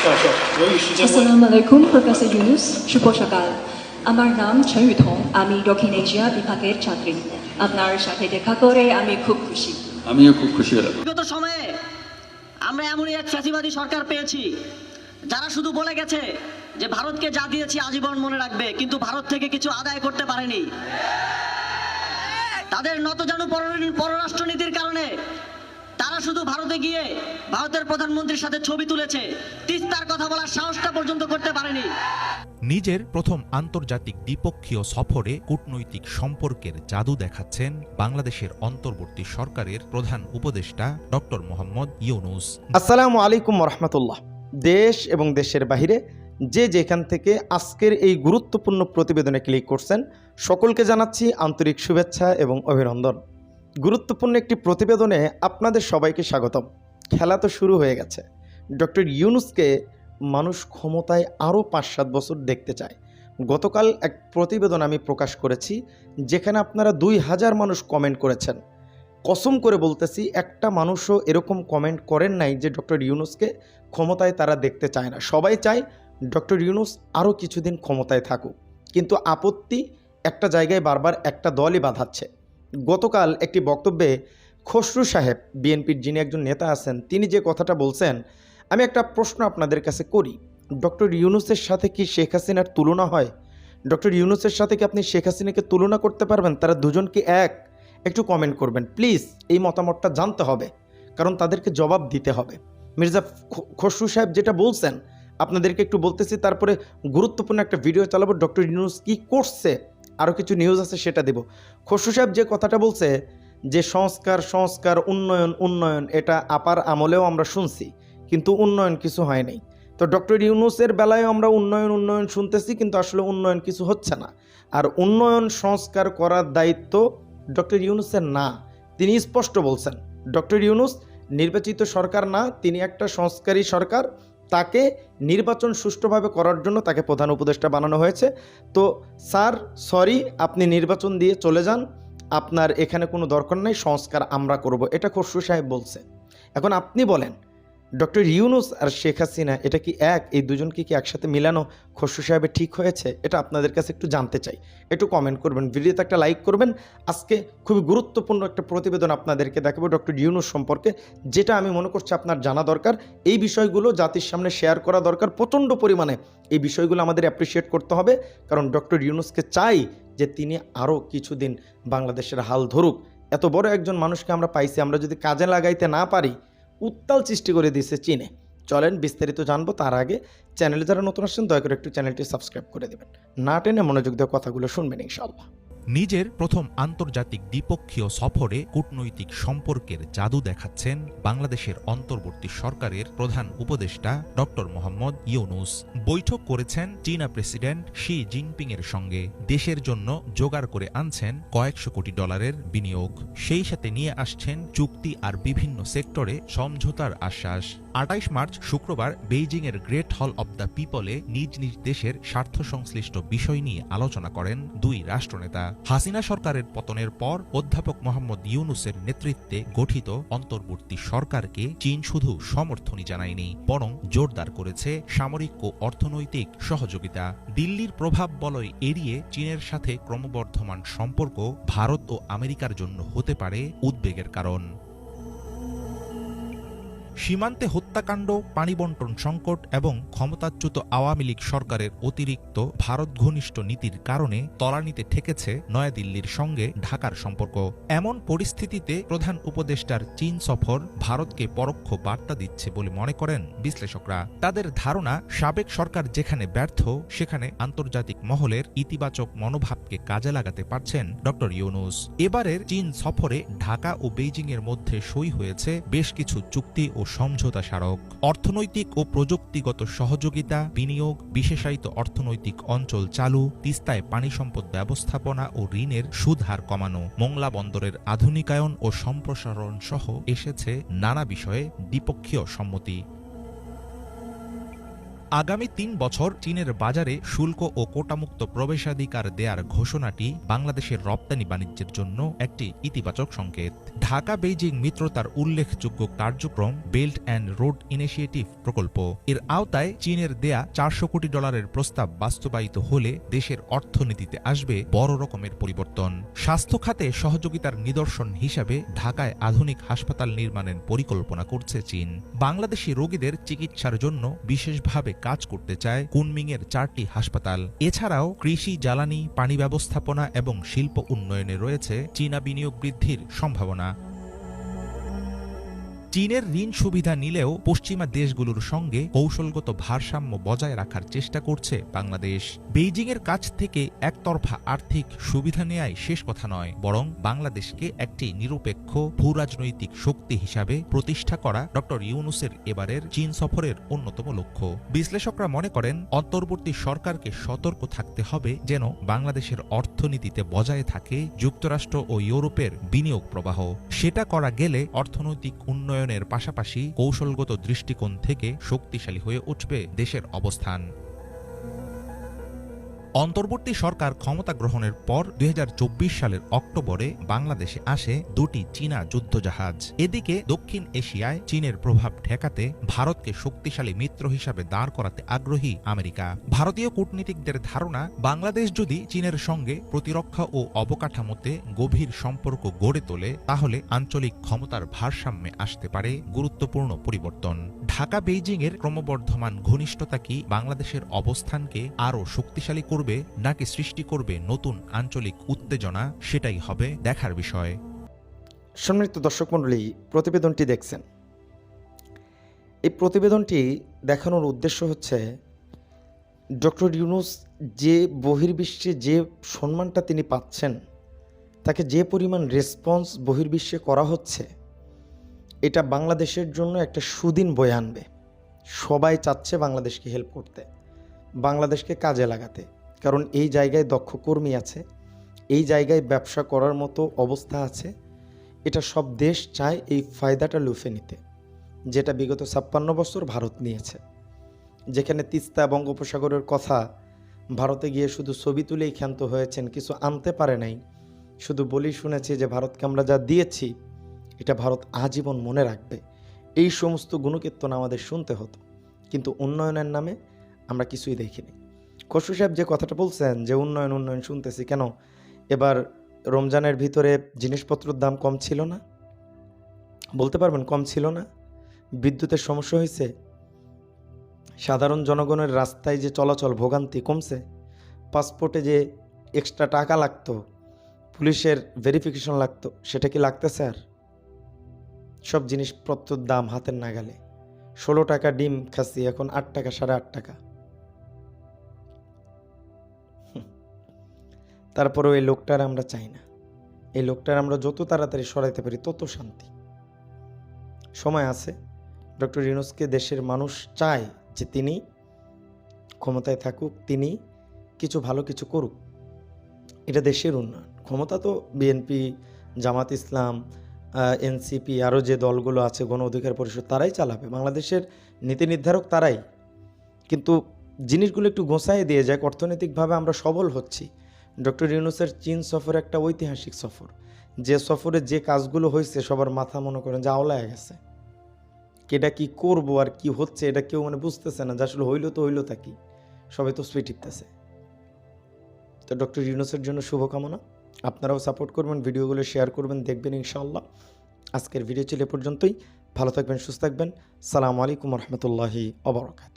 教授，由于时间关系， আসসালামু আলাইকুম প্রফেসর ইউনুস শুভ সকাল আমার নাম ছয়ু থং আমি দক্ষিণ এশিয়া বিভাগের ছাত্রী আপনার সাথে দেখা করে আমি খুব খুশি আমিও খুব খুশি হলাম বিগত সময়ে আমরা এমনই এক ফ্যাসিবাদী সরকার পেয়েছি যারা শুধু বলে গেছে যে ভারতকে যা দিয়েছি আজীবন মনে রাখবে কিন্তু ভারত থেকে কিছু আদায় করতে পারেনি তাদের নতজানু পর- পররাষ্ট্রনীতির কারণে তারা শুধু ভারতে গিয়ে ভারতের প্রধানমন্ত্রীর সাথে ছবি তুলেছে। তিস্তার কথা বলার সাহসটা পর্যন্ত করতে পারেনি। নিজের প্রথম আন্তর্জাতিক দ্বিপক্ষীয় সফরে কূটনৈতিক সম্পর্কের জাদু দেখাচ্ছেন বাংলাদেশের অন্তর্বর্তী সরকারের প্রধান উপদেষ্টা ডক্টর মোহাম্মদ ইউনুস। আসসালামু আলাইকুম রহমতুল্লাহ দেশ এবং দেশের বাহিরে যে যেখান থেকে আজকের এই গুরুত্বপূর্ণ প্রতিবেদনে ক্লিক করছেন সকলকে জানাচ্ছি আন্তরিক শুভেচ্ছা এবং অভিনন্দন। গুরুত্বপূর্ণ একটি প্রতিবেদনে আপনাদের সবাইকে স্বাগতম। খেলা তো শুরু হয়ে গেছে। ডক্টর ইউনুসকে মানুষ ক্ষমতায় আরও পাঁচ সাত বছর দেখতে চায়। গতকাল এক প্রতিবেদন আমি প্রকাশ করেছি, যেখানে আপনারা দুই হাজার মানুষ কমেন্ট করেছেন। কসম করে বলতেছি, একটা মানুষও এরকম কমেন্ট করেন নাই যে ডক্টর ইউনুসকে ক্ষমতায় তারা দেখতে চায় না। সবাই চায় ডক্টর ইউনুস আরও কিছুদিন ক্ষমতায় থাকুক। কিন্তু আপত্তি একটা জায়গায় বারবার একটা দলই বাধাচ্ছে। গতকাল একটি বক্তব্যে খসরু সাহেব বিএনপির যিনি একজন নেতা আছেন, তিনি যে কথাটা বলছেন, আমি একটা প্রশ্ন আপনাদের কাছে করি। ডক্টর ইউনুসের সাথে কি শেখ হাসিনার তুলনা হয়? ডক্টর ইউনুসের সাথে কি আপনি শেখ হাসিনাকে তুলনা করতে পারবেন? তারা দুজন কি এক? একটু কমেন্ট করবেন। প্লিজ এই মতামতটা জানতে হবে, কারণ তাদেরকে জবাব দিতে হবে। মির্জা খসরু সাহেব যেটা বলছেন, আপনাদেরকে একটু বলতেছি, তারপরে গুরুত্বপূর্ণ একটা ভিডিও চালাবো। ডক্টর ইউনুস কি করছে? আরও কিছু নিউজ আছে, সেটা দেব। খসরু সাহেব যে কথাটা বলছে, যে সংস্কার সংস্কার, উন্নয়ন উন্নয়ন, এটা আপার আমলেও আমরা শুনছি, কিন্তু উন্নয়ন কিছু হয় নাই। তো ডক্টর ইউনুসের বেলায় আমরা উন্নয়ন উন্নয়ন শুনতেছি, কিন্তু আসলে উন্নয়ন কিছু হচ্ছে না। আর উন্নয়ন, সংস্কার করার দায়িত্ব ডক্টর ইউনুসের না, তিনি স্পষ্ট বলছেন, ডক্টর ইউনুস নির্বাচিত সরকার না, তিনি একটা সংস্কারী সরকার তাকে নির্বাচন সুষ্ঠুভাবে করার জন্য তাকে প্রধান উপদেষ্টা বানানো হয়েছে। তো, স্যার, সরি, আপনি নির্বাচন দিয়ে চলে যান। আপনার এখানে কোনো দরকার নাই, সংস্কার আমরা করব। এটা খসরু সাহেব বলছে। এখন আপনি বলেন ডক্টর ইউনুস আর শেখ হাসিনা, এটা কি এক? এই দুজনকে কি একসাথে মিলানো খসরু সাহেবের ঠিক হয়েছে? এটা আপনাদের কাছে একটু জানতে চাই। একটু কমেন্ট করবেন, ভিডিওতে একটা লাইক করবেন। আজকে খুবই গুরুত্বপূর্ণ একটা প্রতিবেদন আপনাদেরকে দেখাবো ডক্টর ইউনুস সম্পর্কে, যেটা আমি মনে করছি আপনার জানা দরকার। এই বিষয়গুলো জাতির সামনে শেয়ার করা দরকার। প্রচণ্ড পরিমাণে এই বিষয়গুলো আমাদের অ্যাপ্রিসিয়েট করতে হবে। কারণ ডক্টর ইউনুসকে চাই যে তিনি আরও কিছুদিন বাংলাদেশের হাল ধরুক। এত বড় একজন মানুষকে আমরা পাইছি, আমরা যদি কাজে লাগাইতে না পারি উত্তাল সৃষ্টি করে দিয়েছে চীনে। চলেন বিস্তারিত জানব তার আগে চ্যানেলে যারা নতুন আসছেন, দয়া করে একটু চ্যানেলটি সাবস্ক্রাইব করে দেবেন। না টেনে মনোযোগ দেওয়া কথাগুলো শুনবেন ইনশাআল্লাহ। নিজের প্রথম আন্তর্জাতিক দ্বিপক্ষীয় সফরে কূটনৈতিক সম্পর্কের জাদু দেখাচ্ছেন বাংলাদেশের অন্তর্বর্তী সরকারের প্রধান উপদেষ্টা ডক্টর মোহাম্মদ ইউনুস। বৈঠক করেছেন চীনা প্রেসিডেন্ট শি জিনপিং এর সঙ্গে। দেশের জন্য জোগাড় করে আনছেন কয়েকশো কোটি ডলারের বিনিয়োগ। সেই সাথে নিয়ে আসছেন চুক্তি আর বিভিন্ন সেক্টরে সমঝোতার আশ্বাস। আটাইশ মার্চ শুক্রবার বেইজিং এর গ্রেট হল অব দ্য পিপলে নিজ নিজ দেশের স্বার্থ সংশ্লিষ্ট বিষয় নিয়ে আলোচনা করেন দুই রাষ্ট্রনেতা। হাসিনা সরকারের পতনের পর অধ্যাপক মোহাম্মদ ইউনুসের নেতৃত্বে গঠিত অন্তর্বর্তী সরকারকে চীন শুধু সমর্থনই জানায়নি, বরং জোরদার করেছে সামরিক ও অর্থনৈতিক সহযোগিতা। দিল্লির প্রভাব বলয় এড়িয়ে চীনের সাথে ক্রমবর্ধমান সম্পর্ক ভারত ও আমেরিকার জন্য হতে পারে উদ্বেগের কারণ। সীমান্তে হত্যাকাণ্ড পানিবন্টন সংকট এবং ক্ষমতাচ্যুত আওয়ামী লীগ সরকারের অতিরিক্ত ভারত ঘনিষ্ঠ নীতির কারণে তলানিতে ঠেকেছে নয়াদিল্লির সঙ্গে ঢাকার সম্পর্ক। এমন পরিস্থিতিতে প্রধান উপদেষ্টার চীন সফর ভারতকে পরোক্ষ বার্তা দিচ্ছে বলে মনে করেন বিশ্লেষকরা। তাদের ধারণা, সাবেক সরকার যেখানে ব্যর্থ, সেখানে আন্তর্জাতিক মহলের ইতিবাচক মনোভাবকে কাজে লাগাতে পারছেন ডক্টর ইউনুস। এবারের চীন সফরে ঢাকা ও বেইজিংয়ের মধ্যে সই হয়েছে বেশ কিছু চুক্তি ও সমঝোতা স্মারক, অর্থনৈতিক ও প্রযুক্তিগত সহযোগিতা, বিনিয়োগ, বিশেষায়িত অর্থনৈতিক অঞ্চল চালু, তিস্তায় পানি সম্পদ ব্যবস্থাপনা ও ঋণের সুদ হার কমানো, মোংলা বন্দরের আধুনিকায়ন ও সম্প্রসারণ সহ এসেছে নানা বিষয়ে দ্বিপক্ষীয় সম্মতি। আগামী তিন বছর চীনের বাজারে শুল্ক ও কোটামুক্ত প্রবেশাধিকার দেয়ার ঘোষণাটি বাংলাদেশের রপ্তানি বাণিজ্যের জন্য একটি ইতিবাচক সংকেত। ঢাকা বেইজিং মিত্রতার উল্লেখযোগ্য কার্যক্রম বেল্ট অ্যান্ড রোড ইনিশিয়েটিভ প্রকল্প। এর আওতায় চীনের দেয়া চারশো কোটি ডলারের প্রস্তাব বাস্তবায়িত হলে দেশের অর্থনীতিতে আসবে বড় রকমের পরিবর্তন। স্বাস্থ্য খাতে সহযোগিতার নিদর্শন হিসাবে ঢাকায় আধুনিক হাসপাতাল নির্মাণের পরিকল্পনা করছে চীন। বাংলাদেশি রোগীদের চিকিৎসার জন্য বিশেষভাবে কাজ করতে চায় কুনমিংয়ের চারটি হাসপাতাল। এছাড়াও কৃষি, জ্বালানি, পানি ব্যবস্থাপনা এবং শিল্প উন্নয়নে রয়েছে চীনা বিনিয়োগ বৃদ্ধির সম্ভাবনা। চীনের ঋণ সুবিধা নিলেও পশ্চিমা দেশগুলোর সঙ্গে কৌশলগত ভারসাম্য বজায় রাখার চেষ্টা করছে বাংলাদেশ। বেইজিংয়ের কাছ থেকে একতরফা আর্থিক সুবিধা নেয়াই শেষ কথা নয়, বরং বাংলাদেশকে একটি নিরপেক্ষ, ভূরাজনৈতিক শক্তি হিসাবে প্রতিষ্ঠা করা ড. ইউনুসের এবারের চীন সফরের অন্যতম লক্ষ্য। বিশ্লেষকরা মনে করেন, অন্তর্বর্তী সরকারকে সতর্ক থাকতে হবে যেন বাংলাদেশের অর্থনীতিতে বজায় থাকে যুক্তরাষ্ট্র ও ইউরোপের বিনিয়োগ প্রবাহ। সেটা করা গেলে অর্থনৈতিক উন্নয়নের পাশাপাশি কৌশলগত দৃষ্টিকোণ থেকে শক্তিশালী হয়ে উঠবে দেশের অবস্থান। অন্তর্বর্তী সরকার ক্ষমতা গ্রহণের পর দুই হাজার চব্বিশ সালের অক্টোবরে বাংলাদেশে আসে দুটি চীনা যুদ্ধজাহাজ। এদিকে দক্ষিণ এশিয়ায় চীনের প্রভাব ঠেকাতে ভারতকে শক্তিশালী মিত্র হিসাবে দাঁড় করাতে আগ্রহী আমেরিকা। ভারতীয় কূটনীতিকদের ধারণা, বাংলাদেশ যদি চীনের সঙ্গে প্রতিরক্ষা ও অবকাঠামোতে গভীর সম্পর্ক গড়ে তোলে, তাহলে আঞ্চলিক ক্ষমতার ভারসাম্যে আসতে পারে গুরুত্বপূর্ণ পরিবর্তন। ঢাকা বেইজিংয়ের ক্রমবর্ধমান ঘনিষ্ঠতা কি বাংলাদেশের অবস্থানকে আরও শক্তিশালী নাকি সৃষ্টি করবে নতুন আঞ্চলিক উত্তেজনা, সেটাই হবে দেখার বিষয়। সম্মানিত দর্শক মণ্ডলী, প্রতিবেদনটি দেখছেন। এই প্রতিবেদনটি দেখানোর উদ্দেশ্য হচ্ছে, ডক্টর ইউনুস যে বহির্বিশ্বে যে সম্মানটা তিনি পাচ্ছেন, তাকে যে পরিমাণ রেসপন্স বহির্বিশ্বে করা হচ্ছে, এটা বাংলাদেশের জন্য একটা সুদিন বয়ে আনবে। সবাই চাচ্ছে বাংলাদেশকে হেল্প করতে, বাংলাদেশকে কাজে লাগাতে। কারণ এই জায়গায় দক্ষ কর্মী আছে, এই জায়গায় ব্যবসা করার মতো অবস্থা আছে। এটা সব দেশ চায় এই ফায়দাটা লুফে নিতে, যেটা বিগত ছাপ্পান্ন বছর ভারত নিয়েছে। যেখানে তিস্তা বঙ্গোপসাগরের কথা, ভারতে গিয়ে শুধু ছবি তুলেই ক্ষান্ত হয়েছেন, কিছু আনতে পারে নাই। শুধু বলি শুনেছি যে ভারতকে আমরা যা দিয়েছি, এটা ভারত আজীবন মনে রাখবে। এই সমস্ত গুণকীর্তন আমাদের শুনতে হতো, কিন্তু উন্নয়নের নামে আমরা কিছুই দেখিনি। খসরু সাহেব যে কথাটা বলছেন যে উন্নয়ন উন্নয়ন শুনতেছি, কেন? এবার রমজানের ভিতরে জিনিসপত্রের দাম কম ছিল না? বলতে পারবেন কম ছিল না? বিদ্যুতের সমস্যা হয়েছে? সাধারণ জনগণের রাস্তায় যে চলাচল, ভোগান্তি কমছে? পাসপোর্টে যে এক্সট্রা টাকা লাগতো, পুলিশের ভেরিফিকেশন লাগতো, সেটা কি লাগতেছে আর? সব জিনিসপত্রের দাম হাতের নাগালে। ষোলো টাকা ডিম খাসি এখন আট টাকা, সাড়ে আট টাকা। তারপরেও এই লোকটার আমরা চাই না। এই লোকটার আমরা যত তাড়াতাড়ি সরাইতে পারি, তত শান্তি। সময় আছে। ডক্টর ইউনুসকে দেশের মানুষ চায় যে তিনি ক্ষমতায় থাকুক, তিনি কিছু ভালো কিছু করুক। এটা দেশের উন্নয়ন। ক্ষমতা তো বিএনপি, জামাত ইসলাম এনসিপি, আরও যে দলগুলো আছে, গণ অধিকার পরিষদ, তারাই চালাবে। বাংলাদেশের নীতি নির্ধারক তারাই। কিন্তু জিনিসগুলো একটু গোছায় দিয়ে যায় অর্থনৈতিকভাবে আমরা সবল হচ্ছি। ডক্টর ইউনুসের চীন সফর একটা ঐতিহাসিক সফর। যে সফরে যে কাজগুলো হয়েছে, সবার মাথা মনে করেন যে আওলায় গেছে। এটা কি করব আর কি হচ্ছে এটা কেউ মানে বুঝতেছে না, যে আসলে হইল তো হইল তা কি? সবাই তো সুই টিপতেছে। তো ডক্টর ইউনুসের জন্য শুভকামনা। আপনারাও সাপোর্ট করবেন, ভিডিওগুলো শেয়ার করবেন, দেখবেন ইনশাআল্লাহ। আজকের ভিডিও ছিল এ পর্যন্তই। ভালো থাকবেন, সুস্থ থাকবেন। সালামু আলাইকুম রহমতুল্লাহি অবরকাত